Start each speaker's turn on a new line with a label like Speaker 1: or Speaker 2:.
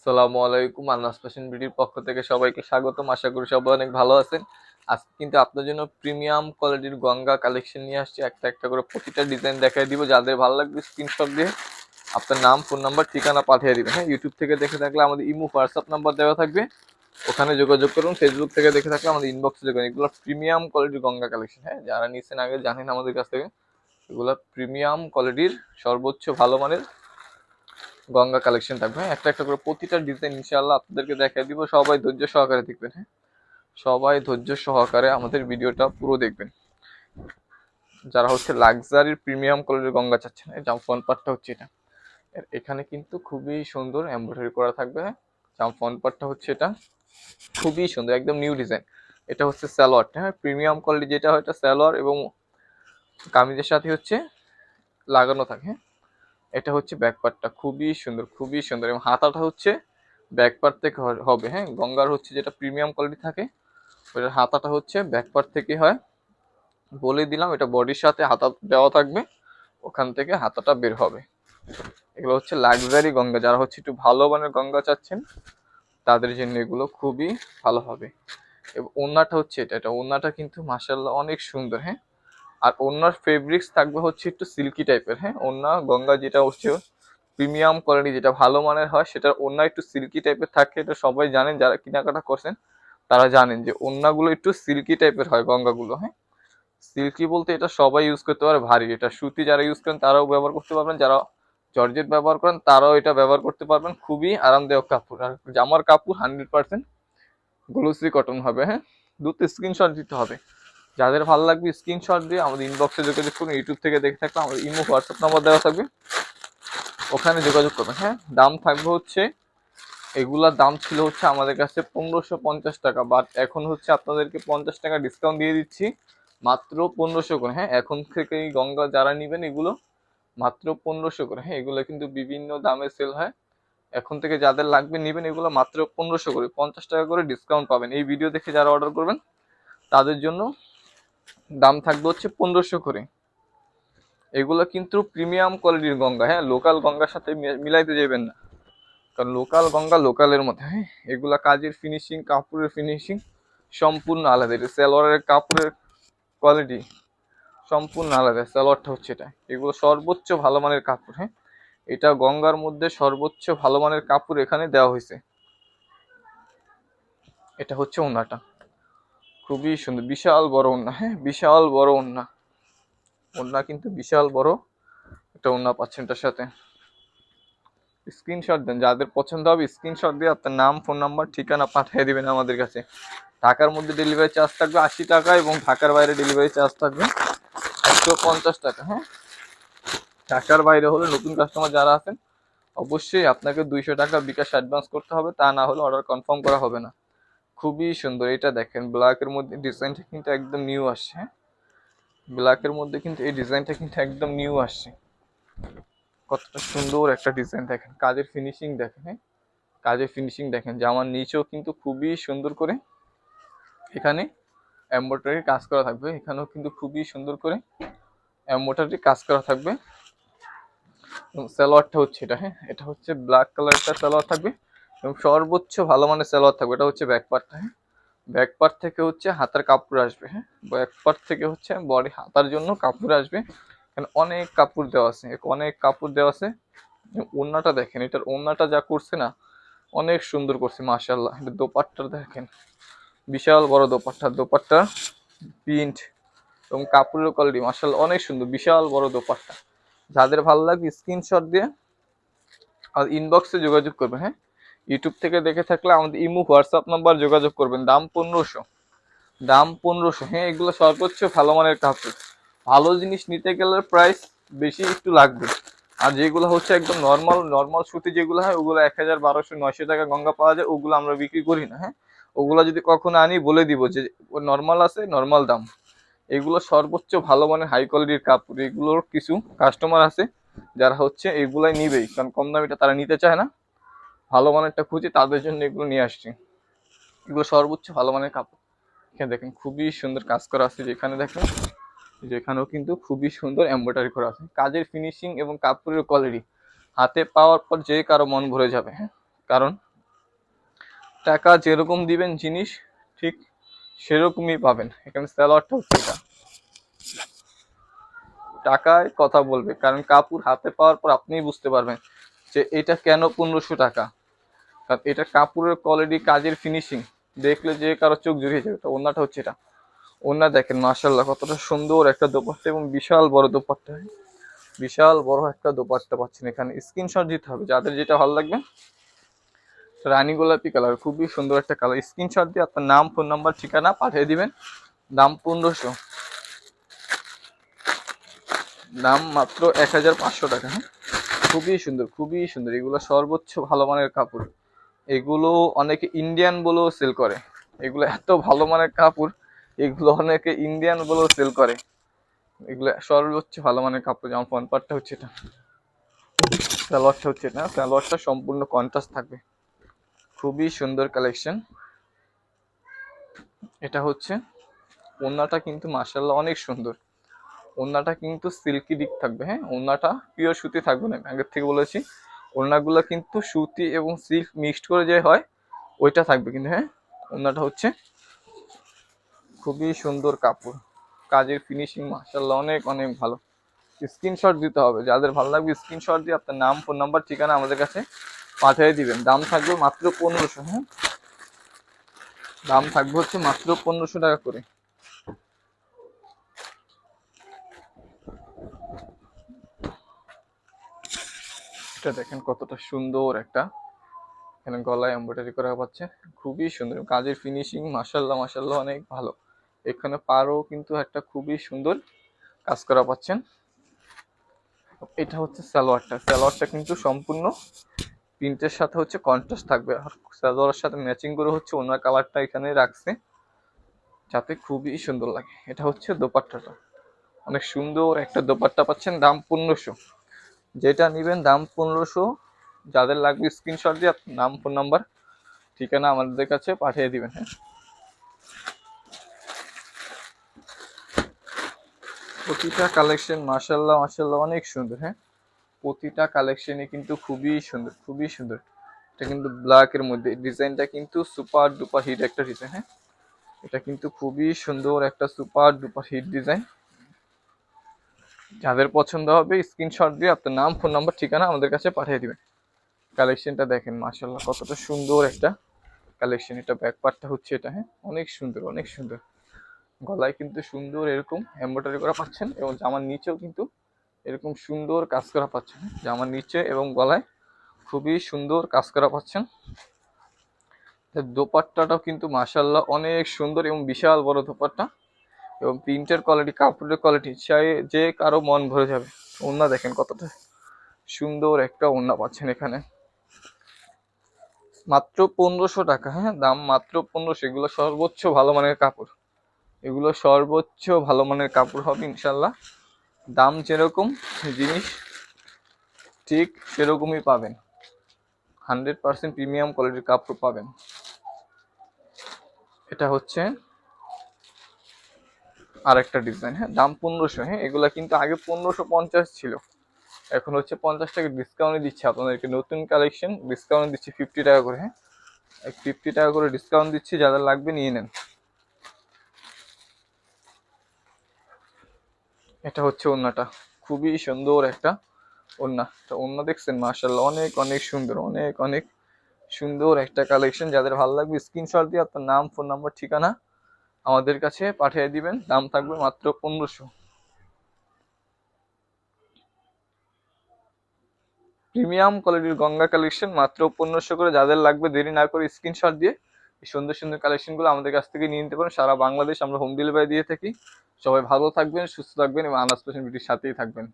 Speaker 1: আসসালামু আলাইকুম আনাস ফ্যাশন বিডির পক্ষ থেকে সবাইকে স্বাগতম। আশা করি সবাই অনেক ভালো আছেন। আজকে কিন্তু আপনার জন্য প্রিমিয়াম কোয়ালিটির গঙ্গা কালেকশন নিয়ে আসছি। একটা একটা করে প্রতিটা ডিজাইন দেখাই দিব। যাদের ভালো লাগবে স্ক্রিনশট দিয়ে আপনার নাম ফোন নাম্বার ঠিকানা পাঠিয়ে দিবেন। হ্যাঁ ইউটিউব থেকে দেখে থাকলে আমাদের ইমো হোয়াটসঅ্যাপ নাম্বার দেওয়া থাকবে। ওখানে যোগাযোগ করুন ফেসবুক থেকে দেখে থাকলে আমাদের ইনবক্সে দেখবেন এগুলো প্রিমিয়াম কোয়ালিটির গঙ্গা কালেকশন। হ্যাঁ যারা নিচ্ছেন আগে জানেন আমাদের কাছ থেকে। এগুলো প্রিমিয়াম কোয়ালিটির সর্বোচ্চ ভালো মানের গঙ্গা কালেকশন থাকবে। হ্যাঁ একটা একটা করে প্রতিটা ডিজাইন ইনশাআল্লাহ আপনাদেরকে দেখাই দিব। সবাই ধৈর্য সহকারে দেখবেন হ্যাঁ? সবাই ধৈর্য সহকারে আমাদের ভিডিওটা পুরো দেখবেন। যারা হচ্ছে লাক্সারির প্রিমিয়াম কোয়ালিটির গঙ্গা চাচ্ছেন, এই জাম পার্টটা হচ্ছে এটা। এখানে কিন্তু খুবই সুন্দর এমব্রয়ডারি করা থাকবে হ্যাঁ? জাম পার্টটা হচ্ছে এটা। খুবই সুন্দর, একদম নিউ ডিজাইন এটা হচ্ছে স্যালোয়ারটা হ্যাঁ? প্রিমিয়াম কোয়ালিটি যেটা হয় এটা স্যালোয়ার এবং কামিজের সাথে হচ্ছে লাগানো থাকে হ্যাঁ? এটা হচ্ছে ব্যাকপার্টটা খুবই সুন্দর খুবই সুন্দর এবং হাতাটা হচ্ছে ব্যাকপার্ট থেকে হবে হ্যাঁ? গঙ্গার হচ্ছে যেটা প্রিমিয়াম কোয়ালিটি থাকে, ওটার হাতাটা হচ্ছে ব্যাকপার্ট থেকে হয়। বলে দিলাম, এটা বডির সাথে হাতা দেওয়া থাকবে, ওখান থেকে হাতাটা বের হবে। এগুলো হচ্ছে লাক্সারি গঙ্গা, যারা হচ্ছে একটু ভালো মানের গঙ্গা চাচ্ছেন, তাদের জন্য এগুলো খুবই ভালো হবে। এবং ওড়নাটা হচ্ছে এটা এটা ওড়নাটা কিন্তু মাসাল্লাহ অনেক সুন্দর হ্যাঁ? আর ওনার ফেব্রিক্স থাকবে হচ্ছে একটু সিল্কি টাইপের হ্যাঁ? ওনা গঙ্গা যেটা হচ্ছে প্রিমিয়াম কোয়ালিটি যেটা ভালো মানের হয়, সেটার ওনা একটু সিল্কি টাইপের থাকে, এটা সবাই জানেন, যারা কেনাকাটা করছেন, তারা জানেন যে ওনাগুলো একটু সিল্কি টাইপের হয় গঙ্গাগুলো হ্যাঁ? সিল্কি বলতে এটা সবাই ইউজ করতে পারে, ভারী। এটা সুতি যারা ইউজ করেন, তারাও ব্যবহার করতে পারবেন, যারা জর্জেট ব্যবহার করেন, তারাও এটা ব্যবহার করতে পারবেন। খুবই আরামদায়ক কাপড়। আর জামার কাপড় হান্ড্রেড পার্সেন্ট গ্লোসি কটন হবে হ্যাঁ? দুটো স্ক্রিনশট দিতে হবে। যাদের ভালো লাগবে স্ক্রিনশট দিয়ে আমাদের ইনবক্সে যোগাযোগ করুন ইউটিউব থেকে দেখে থাকলে আমাদের ইমো হোয়াটসঅ্যাপ নাম্বার দেওয়া থাকবে। ওখানে যোগাযোগ করবেন হ্যাঁ? দাম থাকবে হচ্ছে, এগুলার দাম ছিল হচ্ছে আমাদের কাছে পনেরোশো পঞ্চাশ টাকা বাট এখন হচ্ছে আপনাদেরকে পঞ্চাশ টাকা ডিসকাউন্ট দিয়ে দিচ্ছি, মাত্র পনেরোশো করে হ্যাঁ? এখন থেকে এই গঙ্গা যারা নেবেন এগুলো, মাত্র পনেরোশো করে হ্যাঁ? এগুলো কিন্তু বিভিন্ন দামে সেল হয়। এখন থেকে যাদের লাগবে নেবেন এগুলো মাত্র পনেরোশো করে, পঞ্চাশ টাকা করে ডিসকাউন্ট পাবেন। এই ভিডিও দেখে যারা অর্ডার করবেন, তাদের জন্য দাম থাকবে হচ্ছে পনেরোশো করে। এগুলো কিন্তু প্রিমিয়াম কোয়ালিটির গঙ্গা হ্যাঁ? লোকাল গঙ্গার সাথে মিলাইতে যাবেন না। কারণ লোকাল গঙ্গা লোকালের মধ্যে হ্যাঁ? এগুলো কাজের ফিনিশিং কাপড়ের ফিনিশিং সম্পূর্ণ আলাদা। এটা সালোয়ারের কাপড়ের কোয়ালিটি সম্পূর্ণ আলাদা। সালোয়ারটা হচ্ছে এটা। এগুলো সর্বোচ্চ ভালো মানের কাপড় হ্যাঁ? এটা গঙ্গার মধ্যে সর্বোচ্চ ভালো মানের কাপড় এখানে দেওয়া হয়েছে। এটা হচ্ছে ওনাটা। খুবই সুন্দর, বিশাল বড় ওন্না হ্যাঁ বিশাল বড় ওন্না ওন্না কিন্তু বিশাল বড় একটা ওন্না পাচ্ছেন এটার সাথে। স্ক্রিনশট দেন, যাদের পছন্দ হবে স্ক্রিনশট দিয়ে আপনার নাম ফোন নাম্বার ঠিকানা পাঠিয়ে দেবেন আমাদের কাছে। ঢাকার মধ্যে ডেলিভারি চার্জ থাকবে আশি টাকা এবং ঢাকার বাইরে ডেলিভারি চার্জ থাকবে একশো পঞ্চাশ টাকা হ্যাঁ। ঢাকার বাইরে হলে নতুন কাস্টমার যারা আছেন, অবশ্যই আপনাকে দুইশো টাকা বিকাশ অ্যাডভান্স করতে হবে, তা না হলে অর্ডার কনফার্ম করা হবে না। খুবই সুন্দর। এটা দেখেন ব্ল্যাকের মধ্যে ডিজাইনটা কিন্তু একদম নিউ আসছে। ব্ল্যাকের মধ্যে কিন্তু এই ডিজাইনটা কিন্তু একদম নিউ আসছে। কতটা সুন্দর একটা ডিজাইন দেখেন। কাজের ফিনিশিং দেখেন হ্যাঁ? কাজের ফিনিশিং দেখেন। জামার নিচেও কিন্তু খুবই সুন্দর করে এখানে এম্ব্রয়ডারি কাজ করা থাকবে। এখানেও কিন্তু খুবই সুন্দর করে এম্ব্রয়ডারি কাজ করা থাকবে। সালোয়ারটা হচ্ছে এটা হ্যাঁ? এটা হচ্ছে ব্ল্যাক কালারটা সালোয়ার থাকবে। এবং সর্বোচ্চ ভালো মানের সালোয়ার থাকবে। এটা হচ্ছে ব্যাক পার্টটা হ্যাঁ? ব্যাক পার্ট থেকে হচ্ছে হাতার কাপড় আসবে হ্যাঁ? ব্যাক পার্ট থেকে হচ্ছে বডি হাতার জন্য কাপড় আসবে। এখানে অনেক কাপড় দেওয়া আছে অনেক কাপড় দেওয়া আছে। ওড়নাটা দেখেন, এটার ওড়নাটা যা করছে না, অনেক সুন্দর করছে মাশাল্লাহ এটা দোপাট্টা দেখেন, বিশাল বড় দোপাট্টা। দোপাট্টা প্রিন্ট এবং কাপড়ের কোয়ালিটি মাশাল্লাহ অনেক সুন্দর, বিশাল বড় দোপাট্টা। যাদের ভালো লাগবে স্ক্রিনশট দিয়ে আর ইনবক্সে যোগাযোগ করবেন হ্যাঁ? ইউটিউব থেকে দেখে থাকলে আমাদের ইমো হোয়াটসঅ্যাপ নাম্বার যোগাযোগ করবেন। দাম পনেরোশো। দাম পনেরোশো। হ্যাঁ এগুলো সর্বোচ্চ ভালো মানের কাপড়। ভালো জিনিস নিতে গেলে প্রাইস বেশি একটু লাগবে। আর যেগুলো হচ্ছে একদম নর্মাল নর্মাল সুতি যেগুলো হয়, ওগুলো এক হাজার বারোশো নয়শো টাকা গঙ্গা পাওয়া যায়, ওগুলো আমরা বিক্রি করি না হ্যাঁ? ওগুলো যদি কখনো আনি, বলে দিব যে নর্মাল আছে নর্মাল দাম। এগুলো সর্বোচ্চ ভালো মানের হাই কোয়ালিটির কাপড়। এগুলোর কিছু কাস্টমার আছে, যারা হচ্ছে এগুলাই নিবেই। কারণ কম দামিটা তারা নিতে চায় না। ভালো মানেরটা খুঁজে, তাদের জন্য এগুলো নিয়ে আসছি। এগুলো সর্বোচ্চ ভালো মানের কাপড়। এখানে দেখেন, খুবই সুন্দর কাজ করা আছে যেখানে দেখেন, যেখানেও কিন্তু খুবই সুন্দর এমব্রয়ডারি করা আছে। কাজের ফিনিশিং এবং কাপড়ের কোয়ালিটি হাতে পাওয়ার পর যে কারও মন ভরে যাবে হ্যাঁ? কারণ টাকা যেরকম দিবেন জিনিস, ঠিক সেরকমই পাবেন। এখানে স্যালোয়ারটা হচ্ছে এটা। টাকায় কথা বলবে, কারণ কাপড় হাতে পাওয়ার পর আপনিই বুঝতে পারবেন যে এটা কেন পনেরোশো টাকা। কারণ এটা কাপড়ের কোয়ালিটি কাজের ফিনিশিং দেখলে যে কারও চোখ জুড়িয়ে যাবে। তো ওনাটা হচ্ছে এটা। ওনা দেখেন মাশাল্লাহ কতটা সুন্দর একটা দোপাট্টা এবং বিশাল বড় দোপাট্টা। বিশাল বড় একটা দোপাট্টা পাচ্ছেন এখানে। স্ক্রিনশট দিতে হবে। যাদের যেটা ভালো লাগবে, রানী গোলাপি কালার খুবই সুন্দর একটা কালার স্ক্রিনশট দিয়ে আপনার নাম ফোন নাম্বার ঠিকানা পাঠিয়ে দিবেন। দাম পনেরোশো। দাম মাত্র এক হাজার পাঁচশো টাকা হ্যাঁ? খুবই সুন্দর খুবই সুন্দর। এগুলো সর্বোচ্চ ভালো মানের কাপড়। এগুলো অনেকে ইন্ডিয়ান বলেও সেল করে। এগুলো এত ভালো মানের কাপড়, এগুলো অনেকে ইন্ডিয়ান বলেও সেল করে। এগুলো সর্বোচ্চ ভালো মানের কাপড়, যেমন ফ্রন্ট পার্টটা হচ্ছে এটা। সালোয়ারটা হচ্ছে এটা সালোয়ারটা সম্পূর্ণ কন্ট্রাস্ট থাকবে। খুবই সুন্দর কালেকশন এটা হচ্ছে ওন্নাটা কিন্তু মার্শাল্লাহ অনেক সুন্দর। ওন্নাটা কিন্তু সিল্কি দিক থাকবে হ্যাঁ? ওন্নাটা পিওর সুতি থাকবে না আগের থেকে বলেছি। ওড়নাগুলো কিন্তু সুতি এবং সিল্ক মিক্সড করে যে হয়, ওইটা থাকবে কিন্তু হ্যাঁ? ওড়নাটা হচ্ছে খুবই সুন্দর কাপড়। কাজের ফিনিশিং মার্শাল্লাহ অনেক অনেক ভালো। স্ক্রিনশট দিতে হবে। যাদের ভালো লাগবে স্ক্রিনশট দিয়ে আপনার নাম ফোন নাম্বার ঠিকানা আমাদের কাছে পাঠিয়ে দিবেন। দাম থাকবে মাত্র পনেরোশো হ্যাঁ? দাম থাকবে হচ্ছে মাত্র পনেরোশো টাকা করে। এটা দেখেন কতটা সুন্দর একটা। এখানে গলায় এমব্রয়ডারি করা পাচ্ছে খুবই সুন্দর। কাজের ফিনিশিং মাসাল্লাহ মাসাল্লাহ অনেক ভালো। এখানে পারও কিন্তু একটা খুবই সুন্দর কাজ করা পাচ্ছেন। এটা হচ্ছে সালোয়ারটা। সালোয়ারটা কিন্তু সম্পূর্ণ প্রিন্টের সাথে হচ্ছে কন্ট্রাস্ট থাকবে। আর সালোয়ারের সাথে ম্যাচিং করে হচ্ছে অন্য কালারটা এখানে রাখছে। যাতে খুবই সুন্দর লাগে। এটা হচ্ছে দোপাট্টাটা। অনেক সুন্দর একটা দোপাট্টা পাচ্ছেন, দাম পনেরোশো। যেটা নেবেন দাম পনেরোশো। যাদের লাগবে স্ক্রিনশট দিয়ে নাম ফোন নাম্বার ঠিকানা আমাদের কাছে পাঠিয়ে দিবেন হ্যাঁ। প্রতিটা কালেকশন মাসাল্লাহ মাসাল্লাহ অনেক সুন্দর হ্যাঁ। প্রতিটা কালেকশনই কিন্তু খুবই সুন্দর খুবই সুন্দর। এটা কিন্তু ব্ল্যাকের মধ্যে, ডিজাইনটা কিন্তু সুপার ডুপার হিট একটা ডিজাইন হ্যাঁ। এটা কিন্তু খুবই সুন্দর একটা সুপার ডুপার হিট ডিজাইন যাদের পছন্দ হবে স্ক্রিনশট দিয়ে আপনার নাম ফোন নাম্বার ঠিকানা আমাদের কাছে পাঠিয়ে দিবেন। কালেকশনটা দেখেন মাশাল্লাহ কতটা সুন্দর একটা কালেকশন এটা ব্যাক পার্টটা হচ্ছে এটা হ্যাঁ? অনেক সুন্দর অনেক সুন্দর। গলায় কিন্তু সুন্দর এরকম এমব্রয়ডারি করা পাচ্ছেন এবং জামার নিচেও কিন্তু এরকম সুন্দর কাজ করা পাচ্ছেন হ্যাঁ? জামার নিচে এবং গলায় খুবই সুন্দর কাজ করা পাচ্ছেন। দোপাট্টাটাও কিন্তু মাশাল্লাহ অনেক সুন্দর এবং বিশাল বড় দোপাট্টা। এবং প্রিন্টের কোয়ালিটি কাপড়ের কোয়ালিটি চাই যে কারও মন ভরে যাবে। ওন্না দেখেন কতটা সুন্দর একটা ওন্না পাচ্ছেন এখানে। মাত্র পনেরোশো টাকা হ্যাঁ দাম মাত্র পনেরোশো, এগুলো সর্বোচ্চ ভালো মানের কাপড়। এগুলো সর্বোচ্চ ভালো মানের কাপড় হবে ইনশাল্লাহ দাম যেরকম জিনিস, ঠিক সেরকমই পাবেন। হান্ড্রেড পার্সেন্ট প্রিমিয়াম কোয়ালিটির কাপড় পাবেন। এটা হচ্ছে আর একটা ডিজাইন হ্যাঁ দাম পনেরোশো হ্যাঁ এগুলো কিন্তু আগে পনেরোশো পঞ্চাশ ছিল। এখন হচ্ছে পঞ্চাশ টাকা ডিসকাউন্টে দিচ্ছে আপনাদেরকে। নতুন কালেকশন ডিসকাউন্ট দিচ্ছি ফিফটি টাকা করে হ্যাঁ। ফিফটি টাকা করে ডিসকাউন্ট দিচ্ছি যাদের লাগবে নিয়ে নেন। এটা হচ্ছে ওন্নাটা। খুবই সুন্দর একটা ওন্না। তো ওন্না দেখছেন মার্শাল্লাহ অনেক অনেক সুন্দর, অনেক অনেক সুন্দর একটা কালেকশন যাদের ভালো লাগবে স্ক্রিনশট দিয়ে আপনার নাম ফোন নাম্বার ঠিকানা আমাদের কাছে পাঠিয়ে দিবেন। দাম থাকবে মাত্র পনেরোশো। প্রিমিয়াম কোয়ালিটির গঙ্গা কালেকশন মাত্র পনেরোশো করে। যাদের লাগবে দেরি না করে স্ক্রিনশট দিয়ে এই সুন্দর সুন্দর কালেকশনগুলো আমাদের কাছ থেকে নিয়ে নিতে পারেন। সারা বাংলাদেশ আমরা হোম ডেলিভারি দিয়ে থাকি। সবাই ভালো থাকবেন, সুস্থ থাকবেন এবং আনাজ পেশেন্ট সাথেই থাকবেন।